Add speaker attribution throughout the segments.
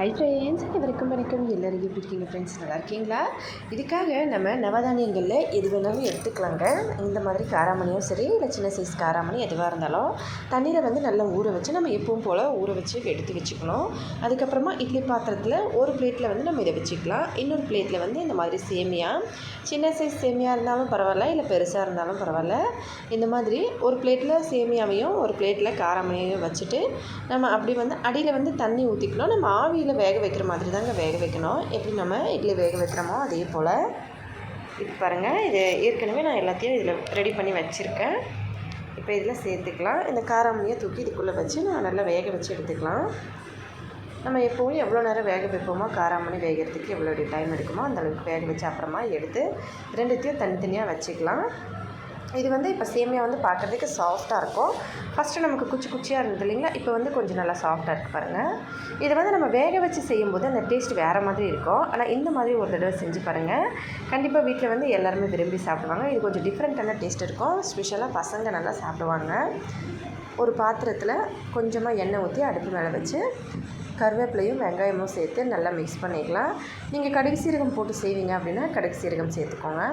Speaker 1: Hi friends வணக்கம் வணக்கம். எல்லோரும் எப்படி இருக்கீங்க ஃப்ரெண்ட்ஸ் நல்லா இருக்கீங்களா? இதுக்காக நம்ம நவதானியங்களில் எது வேணாலும் எடுத்துக்கலாங்க. இந்த மாதிரி காராமணியும் சரி இல்லை சின்ன சைஸ் காராமணி எதுவாக இருந்தாலும் தண்ணீரை வந்து நல்லா ஊற வச்சு நம்ம எப்பவும் போல் ஊற வச்சு எடுத்து வச்சுக்கணும். அதுக்கப்புறமா இட்லி பாத்திரத்தில் ஒரு பிளேட்டில் வந்து நம்ம இதை வச்சுக்கலாம். இன்னொரு பிளேட்டில் வந்து இந்த மாதிரி சேமியா. சின்ன சைஸ் சேமியா இருந்தாலும் பரவாயில்ல இல்லை பெருசாக இருந்தாலும் பரவாயில்ல. இந்த மாதிரி ஒரு பிளேட்டில் சேமியாவையும் ஒரு பிளேட்டில் காராமணியையும் வச்சுட்டு நம்ம அப்படி வந்து அடியில் வந்து தண்ணி ஊற்றிக்கணும் நம்ம ஆவியில் வேக வைக்கிற மாதிரி தாங்க வேக வைக்கணும். எப்படி நம்ம இட்லி வேக வைக்கிறோமோ அதே போல். இது பாருங்கள் இது ஏற்கனவே நான் எல்லாத்தையும் இதில் ரெடி பண்ணி வச்சுருக்கேன். இப்போ இதில் சேர்த்துக்கலாம். இந்த காராமணியை தூக்கி இதுக்குள்ளே வச்சு நான் நல்லா வேக வச்சு எடுத்துக்கலாம். நம்ம எப்போவும் எவ்வளோ நேரம் வேக வைப்போமோ காராமணி வேகிறதுக்கு எவ்வளோ டைம் எடுக்குமோ அந்தளவுக்கு வேக வச்சு அப்புறமா எடுத்து ரெண்டுத்தையும் தனித்தனியாக வச்சுக்கலாம். இது வந்து இப்போ சேமியா வந்து பார்க்குறதுக்கு சாஃப்டாக இருக்கும். ஃபஸ்ட்டு நமக்கு குச்சி குச்சியாக இருந்தது இல்லைங்களா? இப்போ வந்து கொஞ்சம் நல்லா சாஃப்டாக இருக்குது பாருங்கள் இதை வந்து நம்ம வேக வச்சு செய்யும்போது அந்த டேஸ்ட் வேறு மாதிரி இருக்கும். ஆனால் இந்த மாதிரி ஒரு தடவை செஞ்சு பாருங்கள் கண்டிப்பாக வீட்டில் வந்து எல்லாருமே விரும்பி சாப்பிடுவாங்க. இது கொஞ்சம் டிஃப்ரெண்ட்டான டேஸ்ட் இருக்கும். ஸ்பெஷலாக பசங்க நல்லா சாப்பிடுவாங்க. ஒரு பாத்திரத்தில் கொஞ்சமாக எண்ணெய் ஊற்றி அடுப்பு மேலே வச்சு கருவேப்பிலையும் வெங்காயமும் சேர்த்து நல்லா மிக்ஸ் பண்ணிக்கலாம். நீங்கள் கடுகு சீரகம் போட்டு செய்வீங்க அப்படின்னா கடுகு சீரகம் சேர்த்துக்கோங்க.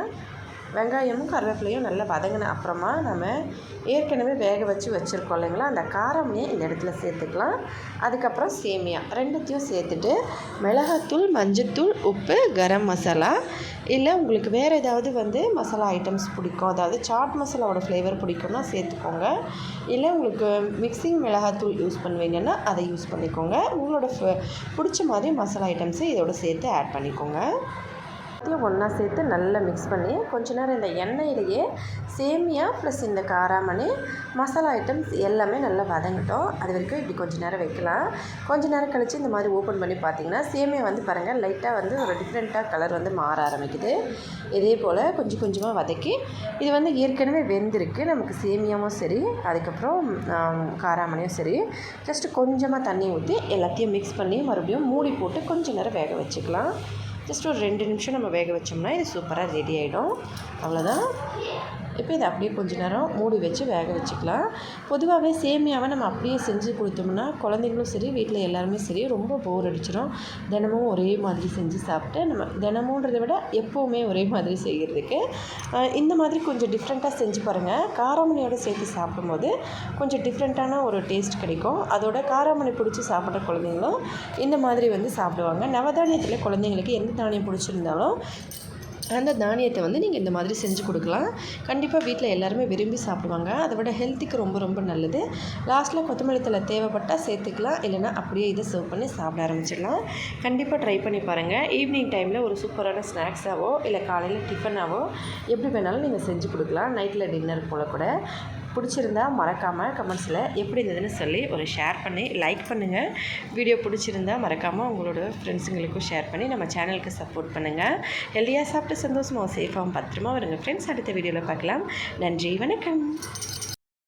Speaker 1: வெங்காயமும் கருவேப்பிலையும் நல்லா வதங்கின அப்புறமா நம்ம ஏற்கனவே வேக வச்சு வச்சுருக்கோம் இல்லைங்களா? அந்த காரமே இந்த இடத்துல சேர்த்துக்கலாம். அதுக்கப்புறம் சேமியா ரெண்டுத்தையும் சேர்த்துட்டு மிளகாத்தூள் மஞ்சத்தூள் உப்பு கரம் மசாலா. இல்லை உங்களுக்கு வேறு ஏதாவது வந்து மசாலா ஐட்டம்ஸ் பிடிக்கும். அதாவது சாட் மசாலாவோட ஃப்ளேவர் பிடிக்கும்னா சேர்த்துக்கோங்க. இல்லை உங்களுக்கு மிக்சிங் மிளகாத்தூள் யூஸ் பண்ணுவீங்கன்னா அதை யூஸ் பண்ணிக்கோங்க. உங்களோட பிடிச்ச மாதிரி மசாலா ஐட்டம்ஸை இதோட சேர்த்து ஆட் பண்ணிக்கோங்க. ஒன்றா சேர்த்து நல்லா மிக்ஸ் பண்ணி கொஞ்ச நேரம் இந்த எண்ணெயிலேயே சேமியா ப்ளஸ் இந்த காராமணி மசாலா ஐட்டம்ஸ் எல்லாமே நல்லா வதங்கிட்டோம். அது வரைக்கும் இப்படி கொஞ்சம் நேரம் வைக்கலாம். கொஞ்ச நேரம் கழித்து இந்த மாதிரி ஓப்பன் பண்ணி பார்த்தீங்கன்னா சேமியா வந்து பாருங்கள் லைட்டாக வந்து ஒரு டிஃப்ரெண்ட்டாக கலர் வந்து மாற ஆரம்பிக்குது. இதே போல் கொஞ்சம் கொஞ்சமாக வதக்கி இது வந்து ஏற்கனவே வெந்திருக்கு. நமக்கு சேமியாவும் சரி அதுக்கப்புறம் காராமணியும் சரி. ஜஸ்ட்டு கொஞ்சமாக தண்ணி ஊற்றி எல்லாத்தையும் மிக்ஸ் பண்ணி மறுபடியும் மூடி போட்டு கொஞ்சம் நேரம் வேக வச்சுக்கலாம். ஜஸ்ட் ஒரு ரெண்டு நிமிஷம் நம்ம வேக வச்சோம்னா இது சூப்பராக ரெடி ஆகிடும் அவ்வளோதான் இப்போ இதை அப்படியே கொஞ்சம் நேரம் மூடி வச்சு வேக வச்சுக்கலாம். பொதுவாகவே சேமியாவை நம்ம அப்படியே செஞ்சு கொடுத்தோம்னா குழந்தைங்களும் சரி வீட்டில் எல்லாருமே சரி ரொம்ப போர் அடிச்சிடும் தினமும் ஒரே மாதிரி செஞ்சு சாப்பிட்டு நம்ம தினமுன்றதை விட எப்போவுமே ஒரே மாதிரி செய்கிறதுக்கு இந்த மாதிரி கொஞ்சம் டிஃப்ரெண்ட்டாக செஞ்சு பாருங்கள் காராமணியோடு சேர்த்து சாப்பிடும்போது கொஞ்சம் டிஃப்ரெண்ட்டான ஒரு டேஸ்ட் கிடைக்கும். அதோட காராமணி பிடிச்சி சாப்பிட்ற குழந்தைங்களும் இந்த மாதிரி வந்து சாப்பிடுவாங்க. நவதானியத்தில் குழந்தைங்களுக்கு எந்த தானியம் பிடிச்சிருந்தாலும் அந்த தானியத்தை வந்து நீங்கள் இந்த மாதிரி செஞ்சு கொடுக்கலாம். கண்டிப்பாக வீட்டில் எல்லாருமே விரும்பி சாப்பிடுவாங்க. அதை விட ஹெல்த்துக்கு ரொம்ப ரொம்ப நல்லது. லாஸ்ட்டில் கொத்தமல்லி தலை தேவைப்பட்டால் சேர்த்துக்கலாம். இல்லைனா அப்படியே இதை சர்வ் பண்ணி சாப்பிட ஆரம்பிச்சிடலாம். கண்டிப்பாக ட்ரை பண்ணி பாருங்கள் ஈவினிங் டைமில் ஒரு சூப்பரான ஸ்நாக்ஸாவோ இல்லை காலையில் டிஃபனாவோ எப்படி வேணாலும் நீங்கள் செஞ்சு கொடுக்கலாம். நைட்டில் டின்னர் போல் கூட. பிடிச்சிருந்தா மறக்காமல் கமெண்ட்ஸில் எப்படி இருந்ததுன்னு சொல்லி ஒரு ஷேர் பண்ணி லைக் பண்ணுங்கள் வீடியோ பிடிச்சிருந்தா மறக்காமல் உங்களோட ஃப்ரெண்ட்ஸுங்களுக்கும் ஷேர் பண்ணி நம்ம சேனலுக்கு சப்போர்ட் பண்ணுங்கள் ஹெல்தியாக சாப்பிட்டு சந்தோஷமாக சேஃபாகவும் பத்திரமா வருங்க. ஃப்ரெண்ட்ஸ் அடுத்த வீடியோவில் பார்க்கலாம். நன்றி வணக்கம்.